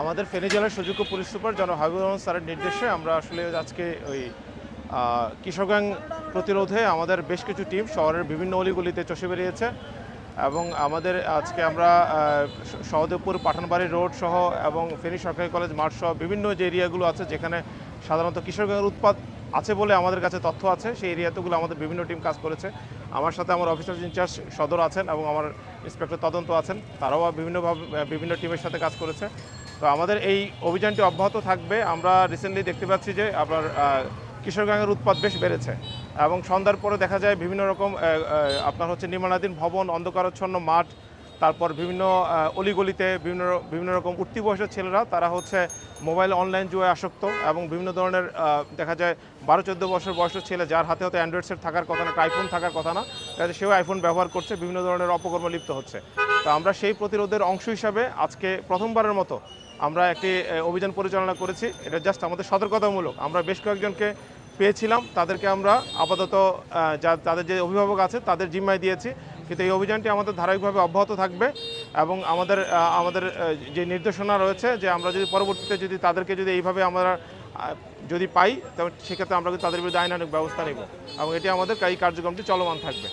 আমাদের ফেনী জেলার সুযোগ্য পুলিশ সুপার জন হাবিবুর রহমান স্যারের নির্দেশে আমরা আসলে আজকে ওই গ্যাং প্রতিরোধে আমাদের বেশ কিছু টিম শহরের বিভিন্ন অলিগুলিতে চষে বেরিয়েছে এবং আমাদের আজকে আমরা সহদেবপুর পাঠানবাড়ি রোড সহ এবং ফেনী সরকারি কলেজ মাঠ সহ বিভিন্ন যে এরিয়াগুলো আছে যেখানে সাধারণত কিশোর গ্যাংয়ের উৎপাদ আছে বলে আমাদের কাছে তথ্য আছে, সেই এরিয়াতেগুলো আমাদের বিভিন্ন টিম কাজ করেছে। আমার সাথে আমার অফিসার ইনচার্জ সদর আছেন এবং আমার ইন্সপেক্টর তদন্ত আছেন, তারাও বিভিন্নভাবে বিভিন্ন টিমের সাথে কাজ করেছে। তো আমাদের এই অভিযানটি অব্যাহত থাকবে। আমরা রিসেন্টলি দেখতে পাচ্ছি যে আপনার আহ, কিশোর গ্যাংয়ের উৎপাদ বেশ বেড়েছে এবং সন্ধ্যার পরে দেখা যায় বিভিন্ন রকম আপনার হচ্ছে নির্মাণাধীন ভবন অন্ধকারাচ্ছন্ন মাঠ তারপর বিভিন্ন অলিগলিতে বিভিন্ন বিভিন্ন রকম উঠতি বয়সের ছেলেরা তারা হচ্ছে মোবাইল অনলাইন জুয়ে আসক্ত এবং বিভিন্ন ধরনের দেখা যায় বারো চোদ্দ বছর বয়সের ছেলে যার হাতে হয়তো অ্যান্ড্রয়েড সেট থাকার কথা না আইফোন থাকার কথা না সেও আইফোন ব্যবহার করছে বিভিন্ন ধরনের অপকর্ম লিপ্ত হচ্ছে। তো আমরা সেই প্রতিরোধের অংশ হিসাবে আজকে প্রথমবারের মতো আমরা একটি অভিযান পরিচালনা করেছি। এটা জাস্ট আমাদের সতর্কতামূলক। আমরা বেশ কয়েকজনকে পেয়েছিলাম। তাদেরকে আমরা আপাতত যা, তাদের যে অভিভাবক আছে, তাদের জিম্মায় দিয়েছি। কিন্তু এই অভিযানটি আমাদের ধারাবাহিকভাবে অব্যাহত থাকবে এবং আমাদের আমাদের যে নির্দেশনা রয়েছে যে আমরা যদি পরবর্তীতে যদি তাদেরকে যদি এইভাবে আমরা যদি পাই তবে সেক্ষেত্রে আমরা তাদের বিরুদ্ধে আইনানুক ব্যবস্থা নেব। এবং এটি আমাদের এই কার্যক্রমটি চলমান থাকবে।